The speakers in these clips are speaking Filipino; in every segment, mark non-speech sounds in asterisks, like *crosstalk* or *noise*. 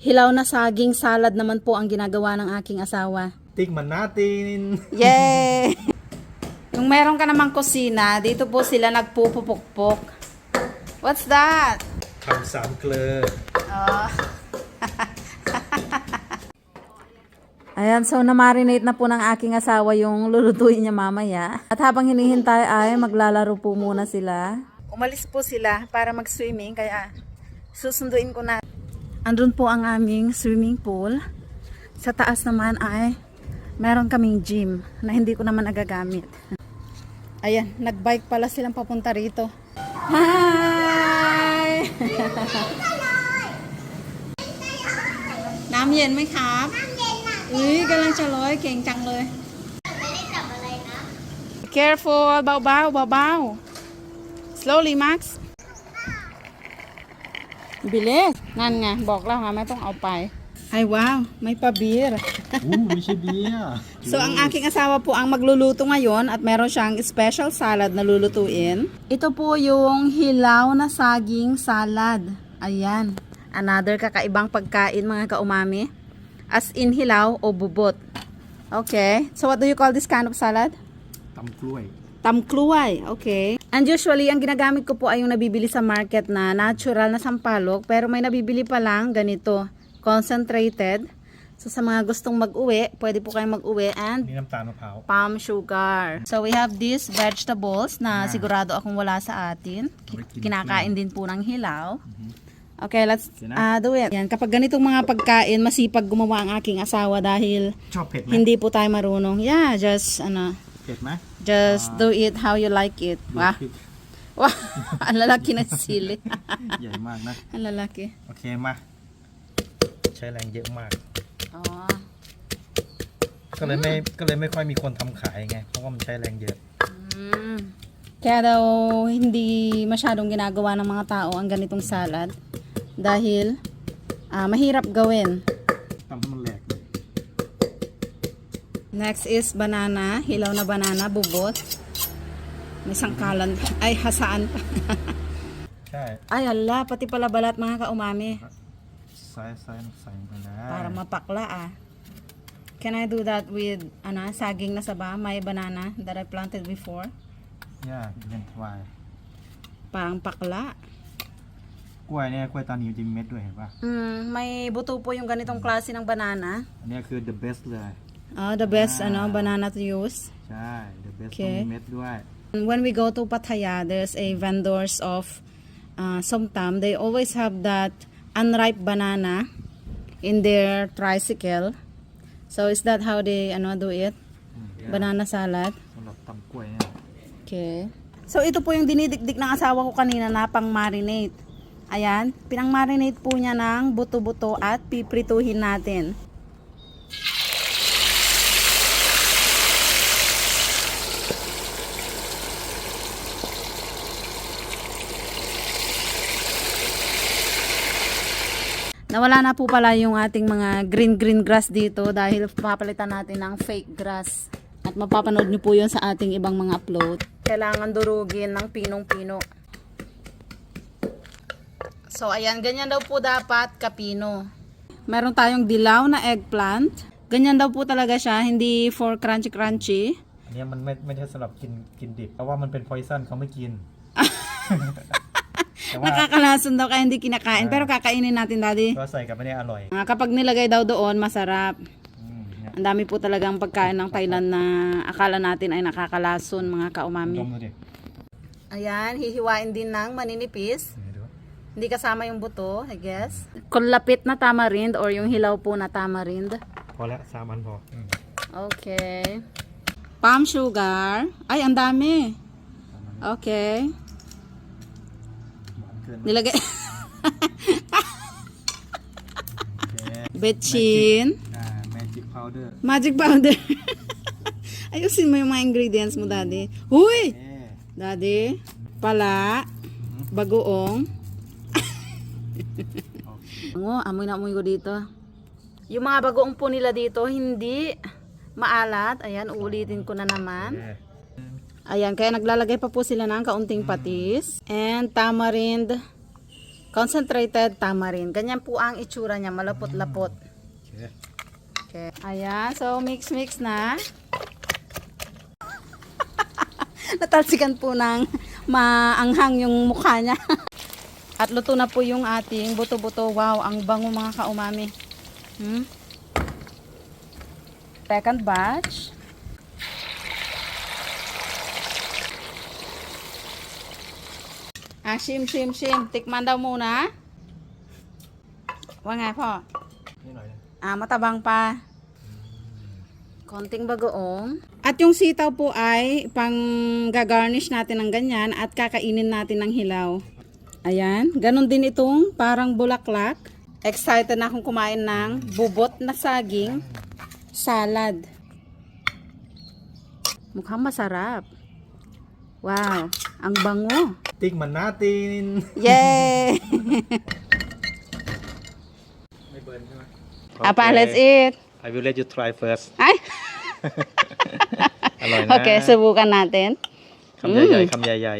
Hilaw na saging salad naman po ang ginagawa ng aking asawa. Tikman natin! Yay! *laughs* Kung meron ka namang kusina, dito po sila nagpupupukpok. What's that? Kamsam club. Oh. *laughs* Ayan, so namarinate na po ng aking asawa yung lulutuin niya mamaya. At habang hinihintay ay maglalaro po muna sila. Umalis po sila para mag-swimming kaya susunduin ko na. Andun po ang aming swimming pool. Sa taas naman ay meron kaming gym na hindi ko naman nagagamit. Ayan, nagbike pala silang papunta rito. Hi! น้ำเย็นไหมครับอุ้ยกำลังจะร้อยเก่งจังเลย careful เบาๆเบาๆ slowly Max บิเลสนั่นไง บอกแล้วค่ะไม่ต้องเอาไปay wow ไม่ปาเบียร์ อู้ไม่ใช่เบียร*laughs* ์ So, ang aking asawa po ang magluluto ngayon at meron siyang special salad na lulutuin. Ito po yung hilaw na saging salad. Ayan. Another kakaibang pagkain mga kaumami. As in hilaw o bubot. Okay. So, what do you call this kind of salad? ตำกล้วย Tamkluway, okay. And usually, ang ginagamit ko po ay yung nabibili sa market na natural na sampalok. Pero may nabibili pa lang ganito, concentrated. So sa mga gustong mag-uwi, pwede po kayong mag-uwi and palm sugar. So we have these vegetables na sigurado akong wala sa atin. Kinakain din po ng hilaw. Okay, let's uh, do it. Yan, kapag ganitong mga pagkain, masipag gumawa ang aking asawa dahil hindi po tayo marunong. Yeah, just ano, เผ็ดไหม just do it how you like it. ดู Wow. พริก Wow, ang lalaki ng sili. ใหญ่มากนะ ang lalaki. โอเคมา ใช้แรงเยอะมาก Oh. ก็เลยไม่ก็เลยไม่ค่อยมีคนทำขายไง เพราะว่ามันใช้แรงเยอะ Mm. Kaya daw hindi masyadong ginagawa ng mga tao ang ganitong salad dahil ah, mahirap gawin. Next is banana, hilaw na banana, bubot. May sangkalan pa. Ay, hasaan pa. ใช่ Ay, ala, pati pala balat mga kaumami. ซ้ายซ้ายใส่ไปนะ Para mapakla ah. Can I do that with ano, saging na saba, may banana that I planted before? ย่าเย็นวาย Pang pakla. กล้วยเนี่ยกล้วยตานีจะมีเม็ดด้วยเห็นป่ะ Mm, may buto po yung ganitong klase ng banana. อันเนี้ยคือ the best เลย Oh, the best yeah. ano banana to use. Yeah, the best okay. meat right. When we go to Pattaya, there's a vendors of ah, uh, sometimes they always have that unripe banana in their tricycle. So is that how they ano do it? Mm, yeah. Banana salad. Okay. So ito po yung dinidikdik ng asawa ko kanina na pang-marinate. Ayan, pinang-marinate po niya ng buto-buto at piprituhin natin. Nawala na po pala yung ating mga green green grass dito dahil papalitan natin ng fake grass. At mapapanood nyo po yun sa ating ibang mga upload. Kailangan durugin ng pinong-pino. So ayan, ganyan daw po dapat kapino. Meron tayong dilaw na eggplant. Ganyan daw po talaga siya, hindi for crunchy-crunchy. อันเนี้ยมันไม่ไม่ใช่สำหรับกินกินดิบ เพราะว่ามันเป็น poison เขาไม่กิน *laughs* แต่ว่า Nakakalason daw kaya hindi kinakain. Pero kakainin natin, daddy. ก็ใส่กับอันเนี้ยอร่อย Ah, kapag nilagay daw doon, masarap. อืมเนี่ย Ang dami po talagang pagkain ng Thailand na akala natin ay nakakalason mga ด kaumami. มดูดิ Ayan, hihiwain din ng maninipis. นี่ดู Hindi kasama yung buto, I guess. Kulapit na tamarind or yung hilaw po na tamarind. พอแล้วสามอันพออืม Okay. Palm sugar. Ay, ang dami. Okay. Nilagay. Betchin. Magic, ah, magic powder. Magic powder. *laughs* Ayusin mo yung mga ingredients mo, daddy. Mm. Huy! Yeah. Daddy, pala, mm-hmm. bagoong. okay. Ngo, oh, amoy na amoy ko dito. Yung mga bagoong po nila dito, hindi maalat. Ayan, uulitin ko na naman. Yeah. Ayan, kaya naglalagay pa po sila ng kaunting patis and tamarind, concentrated tamarind. Ganyan po ang itsura niya, malapot-lapot. Okay. okay. Ayan, so mix-mix na. *laughs* Natalsikan po ng maanghang yung mukha niya. *laughs* At luto na po yung ating buto-buto. Wow, ang bango mga kaumami. Hmm? Second batch. Ah, shim, shim, shim. Tikman daw muna. Wa nga po. นี่หน่อยนึง Ah, matabang pa. Konting bagoong. At yung sitaw po ay pang gagarnish natin ng ganyan at kakainin natin ng hilaw. Ayan, ganun din itong parang bulaklak. Excited na akong kumain ng bubot na saging salad. Mukhang masarap. Wow, ang bango. ติ๊กมันนาติน Yay! *laughs* ไม่เบิร์นใช่ไหม Apa, let's eat. I will let you try first Ay! อร่อยนะ *laughs* Okay, subukan natin. คำใหญ่ๆคำใหญ่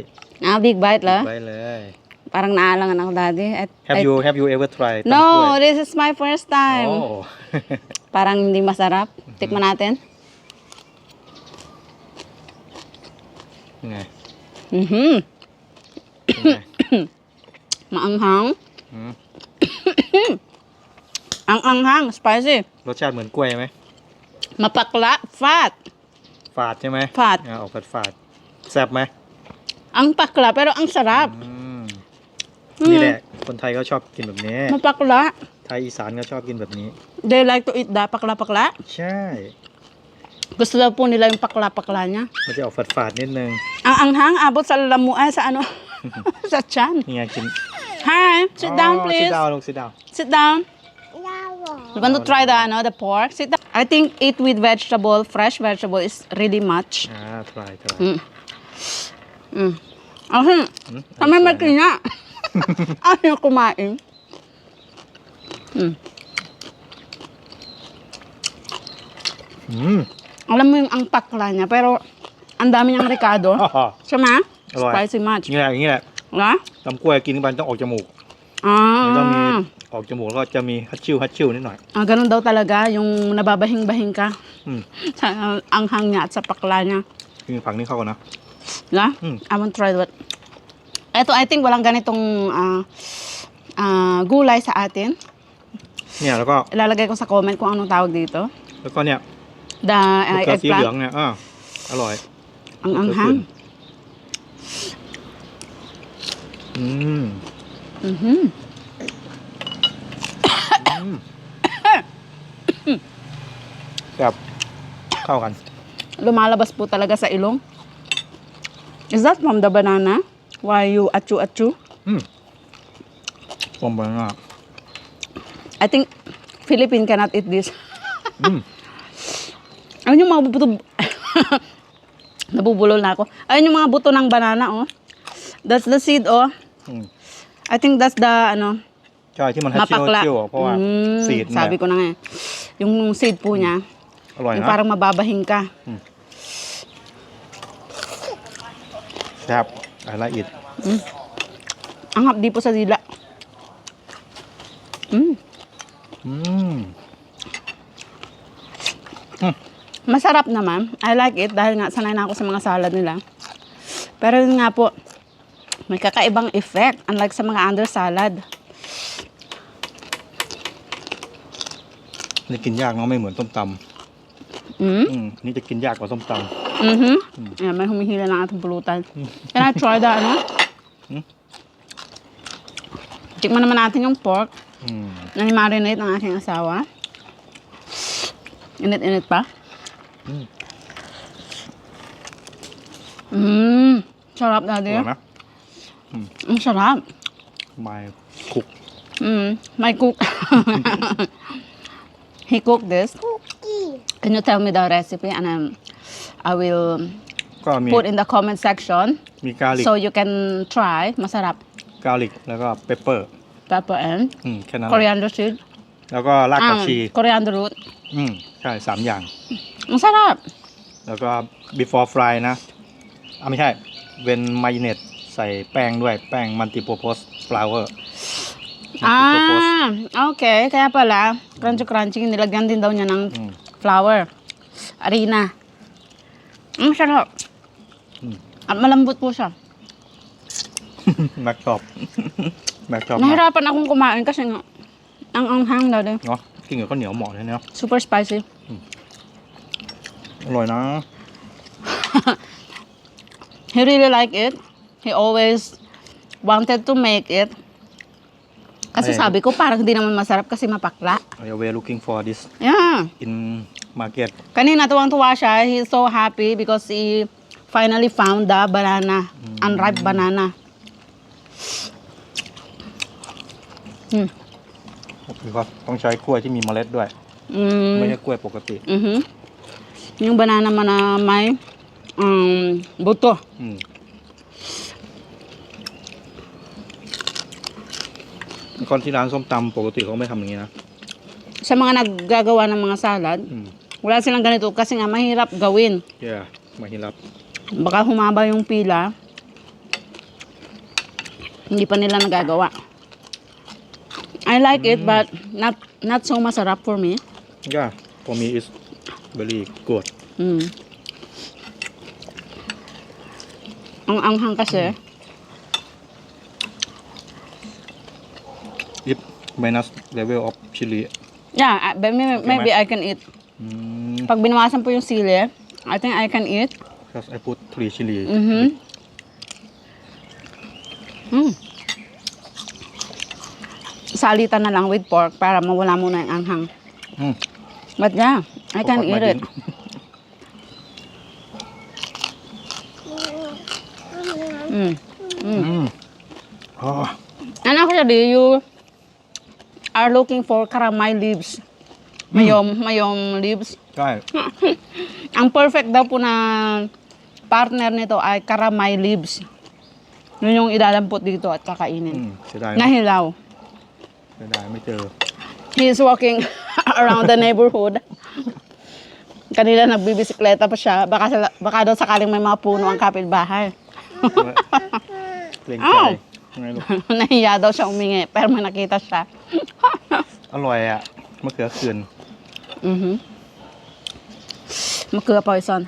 Ah, big bite เหรอ ๆไว้เลย Parang naalangan ako daddy. At, Have at- you have you ever tried no, ตำกล้วย this is my first time. Oh. *laughs* Parang hindi masarap. Tikman natin. ไง Mhm. เป็นไง Maanghang. อืม Ang anghang, spicy. รสชาติเหมือนกล้วยไหม Mapakla, fat. ฝาดใช่ไหมฝาด อ่ออกฝาดฝาดๆแซ่บไหม Ang pakla, pero ang sarap. อืมอืมนี่แหละ คนไทยเขาชอบกินแบบนี้ Mapakla. ไทยอีสานเขาชอบกินแบบนี้ They like to eat that pakla-pakla. ใช่ Gusto daw po nila yung pakla-pakla niya. มันจะออกฝาดฝาดๆนิดนึง Ang anghang, abot sa lamuan, sa ano, sa chan. Yeah, kin- Hi, sit down oh, please. Sit down, sit down. Sit down. You want to try the ano, the pork? Sit down. I think eat with vegetable, fresh vegetable is really much. Ah, try, try. Mm. Mm. Ahem. Mm, Kami ayos na. makina. Ayaw kumain. Mm. Mm. Alam mo yung ang pakla niya, pero ang dami niyang ricado. *laughs* Haha. Alright. Spicy much. อย่างนี้แหละอย่างนี้แหละ Wala? ตำกล้วยกินเข้าไปต้องออกจมูก มันต้องมี Ah. ออกจมูกแล้วก็จะมีฮัตชิวฮัตชิวนิดหน่อย ah, ganun daw talaga, yung nababahing-bahing ka. อืม Sa uh, anghang niya at sa pakla niya. กินผักนี่เข้ากันนะ La? Mm. I want to try that. Ito, I think walang ganitong ah, ah, gulay sa atin. เนี่ยแล้วก็ Ilalagay ko sa comment kung anong tawag dito. แล้วก็เนี่ย The มะ uh, เขือสีเหลือง eggplant. เนี่ยอ่าอร่อย Ang มะเขือ anghang. อืม Mm. Mm-hmm. Sarap. Kao kan. Lumalabas po talaga sa ilong. Is that from the banana? Why you achu-achu? Mm. From banana. I think Philippine cannot eat this. *laughs* mm. Ayun yung mga buto. *laughs* Nabubulol na ako. Ayun yung mga buto ng banana, oh. That's the seed, oh. อืม I think that's the, ano, ใช่ที่มันฮัตชิวฮัต mapakla. ชิวอ่ะเพราะว่า Mm, สีดเนี่ย sabi ko na nga. eh. Yung seed po niya, อร่อย yung นะ parang mababahing ka. แซ่บอะไรอีก Ang hapdi po sa dila. Mm. อืม Masarap naman. I like it dahil nga sanay na ako sa mga salad nila. Pero yun nga po, may kakaibang effect unlike sa mga under salad. นี่กินยากเนาะไม่เหมือนส้มต Mm? ำอืมนี่จะกินยากกว่าส้มต Mhm. Ayan, may humihila ng ating pulutan. Can I try the ano? Hmm? Tikman naman natin yung pork. ำอืม na marinate ng aking asawa. Init-init pa. Mm. Mmm. Sarap อ daddy. ร่อยไหม Ang sarap. ไม่คุก Mm. My cook. he cooked this. Can you tell me the recipe and um, I will ก็มี put in the comment section มีกาลิก so you can try. Masarap. กาลิกแล้วก็เปปเปอร์ Pepper and อืมแค่นั้นแหละ coriander seed. แล้วก็รากผัก Ah, ชี coriander root. อืมใช่สามอย่าง Ang sarap. แล้วก็ before fry นะอะไม่ใช่ เป็นมายเนตใส่แป้งด้วยแป้ง multi purpose flour Ah, okay. Kaya pala, crunchy-crunchy, nilagyan din daw niya ng Mm. flour. Harina. Ang sarap. At malambot po siya. แม็กชอบแม็กชอบมาก Nahirapan akong kumain kasi nga, ang anghang daw din. เนาะกินกับข้าวเหนียวเหมาะเลยเนาะ Super spicy. อร่อยนะ He really like it. He always wanted to make it. Kasi Ay. sabi ko, parang hindi naman masarap kasi mapakla. I we are looking for this Yeah. in market Kanina tuwang-tuwa siya. He's so happy because he finally found the banana. Unripe banana. Hmm. because ต้องใช้กล้วยที่มีเมล็ดด้วย Mm. ไม่ใช่กล้วยปกติ Mhm. Yung banana man na may um, buto. อื มคนที่ร้านส้มตำปกติเขาไม่ทำอย่างนี้นะ Sa mga naggagawa ng mga salad, อืม wala silang ganito kasi nga mahirap gawin. yeah มาฮิรับ Baka humaba yung pila. Hindi pa nila nagagawa. I like it but not not so masarap for me. yeah for me is very good Mm. Ang anghang kasi. Minus level of chili Yeah, I- but maybe, Okay, maybe I can eat. อืม Pag binawasan po yung sili, I think I can eat. because I put three chili Mhm. Mm. Salitan na lang with pork para mawala muna yung anghang. อืม But yeah, I can Pagkat eat it. madin. Mm. อืมอ๋อ And actually, you are looking for karamay leaves. Mayom, mm. mayom leaves. Right. *laughs* Ang perfect daw po na partner nito ay karamay leaves. Yun yung ilalampot dito at kakainin. Mm, sila Nahilaw. Sila may tiro. He's walking *laughs* around the neighborhood. *laughs* Kanina nagbibisikleta pa siya. Baka, sa, baka daw sakaling may mga puno ang kapitbahay. oh! Nahiya daw siya umingi. Pero may nakita siya. *laughs* อร่อยอ่ะมะเขือเขื่อน Mhm. Makura poison.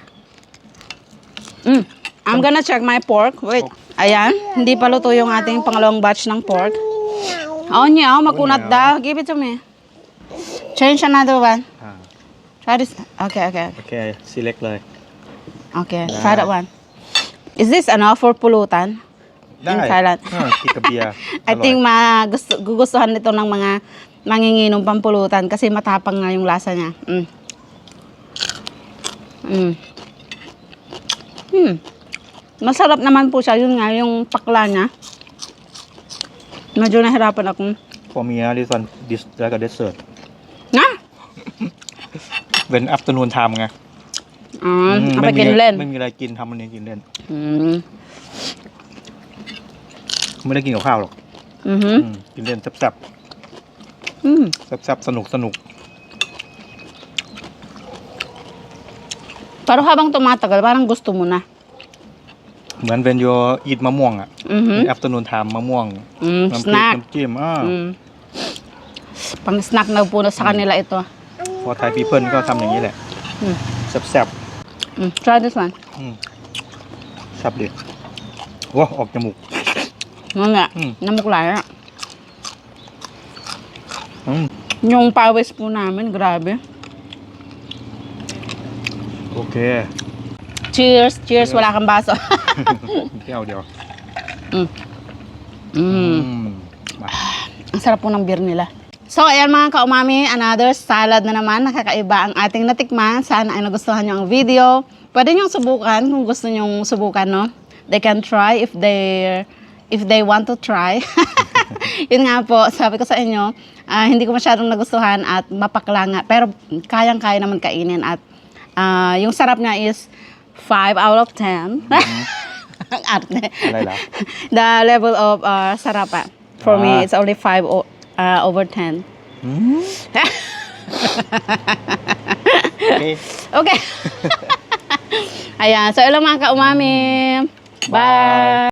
Mm. I'm gonna check my pork. Wait. Ayan. Hindi pa luto yung ating pangalawang batch ng pork. Oh, niya. Oh, makunat niya. daw. Give it to me. Change another one. อ่า Try this. Okay, okay. โอเค select เลย Okay. Yeah. Try that one. Is this enough for pulutan? ได้ In Thailand. อ่ากินกับเบียร์ *laughs* I think ma gusto, gugustuhan nito ng mga manginginom pampulutan kasi matapang nga yung lasa niya. Mm. Mm. Hmm. Masarap naman po siya. Yun nga, yung pakla niya. Medyo nahirapan akong... พอมีนะ this one this แล้วก็ dessert นะ *laughs* เป็น afternoon time ไง อ๋อ อืม เอาไป ไม่มี กินเล่น ไม่มีอะไรกินทำอันนี้กินเล่น อืม ไม่ได้กินกับข้าวหรอกอือหืออืมกินเล่นแซ่บอืมๆแซ่บๆสนุกสนุก Pero habang tumatagal, parang gusto mo na. เหมือนเป็นโยอีทมะม่วงอะอือหือใน afternoon time มะม่วงอืมน้ำพริก snack. น้ำจิ้มอ่า Mm. Pang snack na po na sa kanila ito. พอไทยพีเพิลก็ทำอย่างนี้แหละอืม แซ่บ Mm. Try this one. ๆอืมแซ่บดิว้าออกจมูก Nga, Mm. namuklaya. อืม Yung pawis po namin, grabe. โอเค Cheers, cheers, wala kang baso. แก้วเดียว mm. อื Mm. มมา Ang sarap po ng beer nila. So, ayan mga kaumami, another salad na naman. Nakakaiba ang ating natikman. Sana ay nagustuhan nyo ang video. Pwede nyo subukan kung gusto nyo subukan, no? They can try if they if they want to try. *laughs* Yun nga po, sabi ko sa inyo, uh, hindi ko masyadong nagustuhan at mapakla nga. Pero kayang-kaya naman kainin at uh, yung sarap niya is 5 out of 10. Mm-hmm. Ang *laughs* arte. *laughs* The level of ah, uh, sarapa. For ah. me, it's only 5 uh, over 10. Hmm? okay. Okay. Ayan. So, ilang mga ka-umami. Bye. Bye.